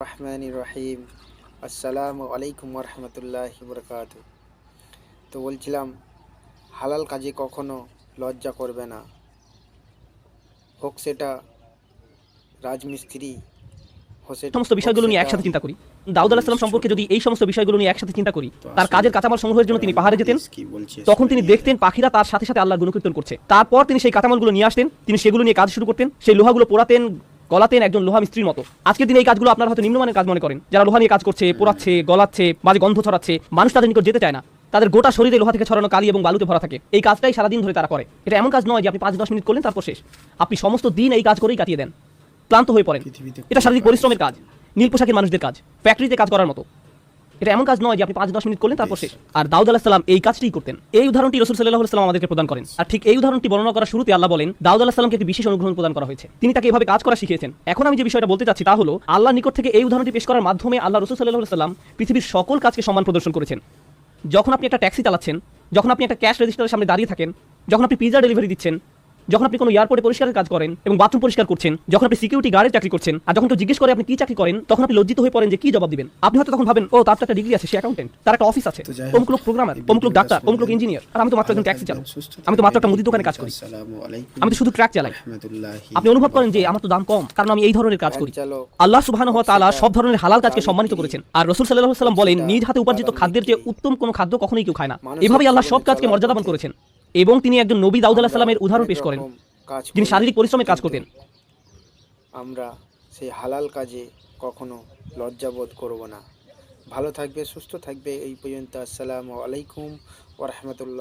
রহমান রহিম আসসালামু আলাইকুম রহমতুল্লাহ বরকাত তো বলছিলাম হালাল কাজে কখনো লজ্জা করবে না। হোক সেটা রাজমিস্ত্রি হোক সেটা- সমস্ত বিষয়গুলো নিয়ে একসাথে চিন্তা করি। দাউদ আলাহিসাম সম্পর্কে যদি এই সমস্ত বিষয়গুলো নিয়ে একসাথে চিন্তা করি তার কাজের কাঁচামাল সংগ্রহের জন্য তিনি পাহাড়ে যেতেন তখন তিনি দেখতেন পাখিরা তার সাথে সাথে আল্লাহ গুণকীর্তন করছে। তারপর তিনি সেই কাঁচামালগুলো নিয়ে আসতেন তিনি সেগুলো নিয়ে কাজ শুরু করতেন সেই লোহাগুলো পোড়াতেন গলাতেন একজন লোহা মিস্ত্রির মতো। আজকের দিনে এই কাজগুলো আপনার হয়তো নিম্নমানের কাজ মনে করেন। যারা লোহা নিয়ে কাজ করছে পোড়াচ্ছে গলাচ্ছে মাঝে গন্ধ ছড়াচ্ছে মানুষ তাদের নিকট যেতে চায় না। তাদের গোটা শরীরে লোহা থেকে ছড়ানো কালি এবং বালুতে ভরা থাকে। এই কাজটাই সারাদিন ধরে তারা করে। এটা এমন কাজ নয় যে আপনি পাঁচ দশ মিনিট করলেন তারপর শেষ। আপনি সমস্ত দিন এই কাজ করেই কাটিয়ে দেন। ক্লান্ত হয়ে পড়েন। এটা শারীরিক পরিশ্রমের কাজ নীল পোশাকের মানুষদের কাজ ফ্যাক্টরিতে কাজ করার মতো। এটা এমন কাজ নয় যে আপনি পাঁচ দশ মিনিট করলেন তারপর শেষ। আর দাউদ আলাহ সাল্লাম এই কাজটিই করতেন। এই উদাহরণটি রসুল সাল্লাহ সাল্লাম আমাদেরকে প্রদান করেন। আর ঠিক এই উদাহরণটি বর্ণনা করার শুরুতে আল্লাহ বলেন দাউদ আলাহ সাল্লামকে একটি বিশেষ অনুগ্রহণ প্রদান করা হয়েছে। তিনি তাকে এভাবে কাজ করা শিখিয়েছেন। এখন আমি যে বিষয়টা বলতে চাচ্ছি তা হলো আল্লাহ নিকট থেকে এই উদাহরণটি পেশ করার মাধ্যমে আল্লাহ রসুল সাল্লাহ সাল্লাম পৃথিবীর সকল কাজকে সম্মান প্রদর্শন করেছেন। যখন আপনি একটা ট্যাক্সি চালাচ্ছেন যখন আপনি একটা ক্যাশ রেজিস্টারের সামনে দাঁড়িয়ে থাকেন যখন আপনি পিজা ডেলিভারি দিচ্ছেন যখন আপনি কোনো এয়ারপোর্টে পরিষ্কারের কাজ করেন এবং বাথরুম পরিষ্কার করছেন যখন আপনি সিকিউরিটি গার্ডের চাকরি করছেন আর যখন কেউ জিজ্ঞেস করে আপনি কি চাকরি করেন তখন আপনি লজ্জিত হয়ে পড়েন যে কি জবাব দিবেন। আপনি হয়তো তখন ভাবেন ও তার একটা ডিগ্রি আছে সে অ্যাকাউন্টেন্ট তার একটা অফিস আছে অমুক লোক প্রোগ্রামার অমুক লোক ডাক্তার অমুক লোক ইঞ্জিনিয়ার আর আমি তো মাত্র একজন ট্যাক্সি চালক আমি তো মাত্র একটা মুদি দোকানে কাজ করি। আমি তো শুধু ট্র্যাক চালাই। আপনি অনুভব করেন যে আমার তো দাম কম কারণ আমি এই ধরনের কাজ করি। আল্লাহ সুবহানাহু ওয়া তাআলা সব ধরনের হালাল কাজকে সম্মানিত করেছেন। আর রাসূল সাল্লাল্লাহু আলাইহি সাল্লাম বলেন নিজ হাতে উপার্জিত খাদ্যের চেয়ে উত্তম কোনো খাদ্য কখনোই কেউ খায় না। এভাবেই আল্লাহ সব কাজকে মর্যাদাবান করেছেন। এবং তিনি একজন নবী দাউদ আল্লাহ সালামের উদাহরণ পেশ করেন। কাজ যিনি শারীরিক পরিশ্রমে কাজ করতেন। আমরা সেই হালাল কাজে কখনো লজ্জাবোধ করব না। ভালো থাকবে সুস্থ থাকবে। এই পর্যন্ত আসসালামু আলাইকুম ওরহমতুল্লাহ